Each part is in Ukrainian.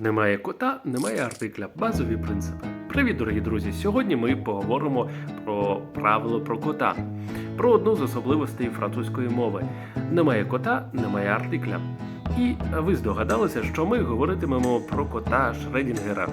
Немає кота, немає артикля. Базові принципи. Привіт, дорогі друзі! Сьогодні ми поговоримо про правило про кота, про одну з особливостей французької мови. Немає кота, немає артикля. І ви здогадалися, що ми говоритимемо про кота Шредінгера.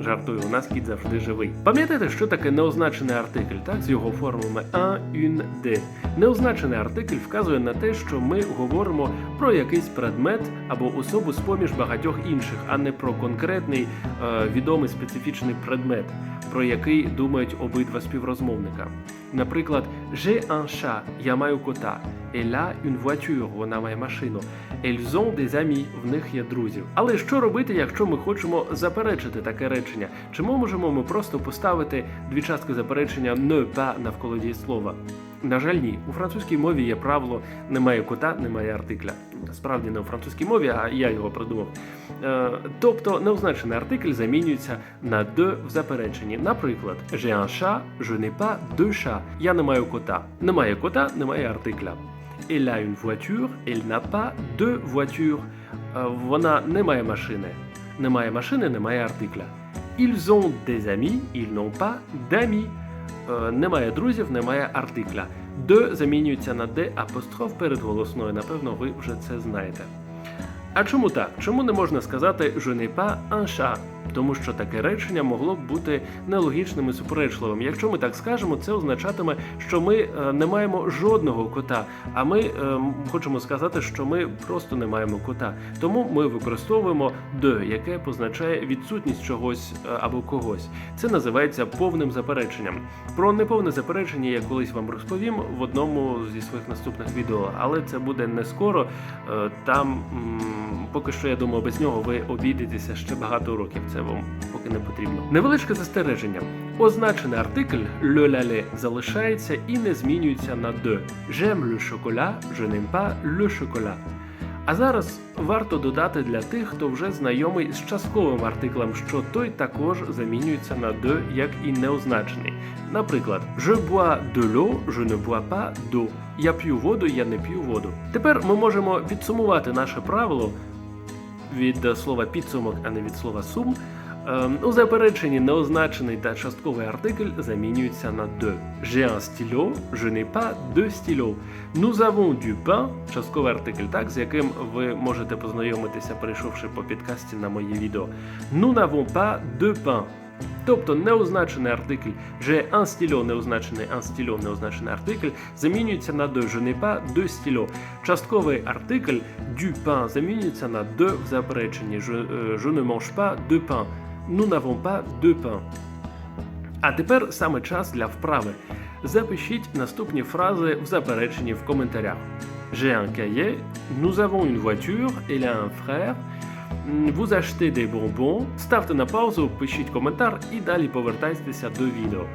Жартую, у нас кіт завжди живий. Пам'ятаєте, що таке неозначений артикль, так, з його формами un, une, de. Неозначений артикль вказує на те, що ми говоримо про якийсь предмет або особу з поміж багатьох інших, а не про конкретний е, відомий специфічний предмет, про який думають обидва співрозмовника. Наприклад, j'ai un chat, я маю кота. Elle a une voiture, вона має машину. Elles ont des amis, в них є друзів. Але що робити, якщо ми хочемо заперечити таке речення? Чи ми можемо ми просто поставити дві частки заперечення ne pas навколо дієслова? На жаль, ні. У французькій мові є правило немає кота, немає артикля. Насправді не у французькій мові, а я його придумав. Е, тобто неозначений артикль замінюється на de в запереченні. Наприклад, j'ai un chat, je n'ai pas de chat. Я не маю кота. Немає кота, немає артикля. Elle a une voiture, elle n'a pas de voiture. Е, Вона не має машини. Немає машини, немає артикля. Ils ont des amis, ils n'ont pas d'amis. Е, Немає друзів, немає артикля. De замінюється на Д апостроф перед голосною. Напевно, ви вже це знаєте. А чому так? Чому не можна сказати je n'ai pas un chat? Тому що таке речення могло б бути нелогічним і суперечливим. Якщо ми так скажемо, це означатиме, що ми е, не маємо жодного кота, а ми е, хочемо сказати, що ми просто не маємо кота. Тому ми використовуємо de, яке позначає відсутність чогось е, або когось. Це називається повним запереченням. Про неповне заперечення я колись вам розповім в одному зі своїх наступних відео, але це буде не скоро. Е, Там м, поки що я думаю, без нього ви обійдетеся ще багато років. Це вам поки не потрібно. Невеличке застереження. Означений артикль le залишається і не змінюється на de. J'aime le chocolat, je n'aime pas le chocolat. А зараз варто додати для тих, хто вже знайомий з частковим артиклем, що той також замінюється на de, як і неозначений. Наприклад, je bois de l'eau, je ne bois pas d'eau. Я п'ю воду, я не п'ю воду. Тепер ми можемо підсумувати наше правило від е, слова підсумок, а не від слова сум. Ем, У запереченні неозначений та частковий артикль замінюються на de. J'ai un stylo, je n'ai pas de stylo. Nous avons du pain, частковий артикль, так, з яким ви можете познайомитися, перейшовши по підкасті на моє відео. Nous n'avons pas de pain. Тобто неозначений артикль j'ai un stylo, неозначений un stylo, неозначений артикль замінюється на de je n'ai pas de stylo. Частковий артикль du pain замінюється на de в запереченні je, е, je ne mange pas de pain. Nous n'avons pas de pain. А тепер саме час для вправи. Запишіть наступні фрази в запереченні в коментарях. J'ai un cahier, nous avons une voiture, il a un frère, vous achetez des bonbons. Ставте на паузу, пишіть коментар і далі повертайтеся до відео.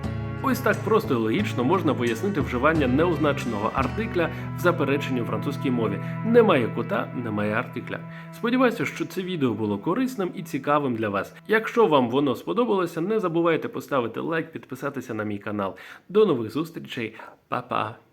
Ось так просто і логічно можна пояснити вживання неозначеного артикля в запереченні у французькій мові. Немає кота, немає артикля. Сподіваюся, що це відео було корисним і цікавим для вас. Якщо вам воно сподобалося, не забувайте поставити лайк, підписатися на мій канал. До нових зустрічей, Па-па!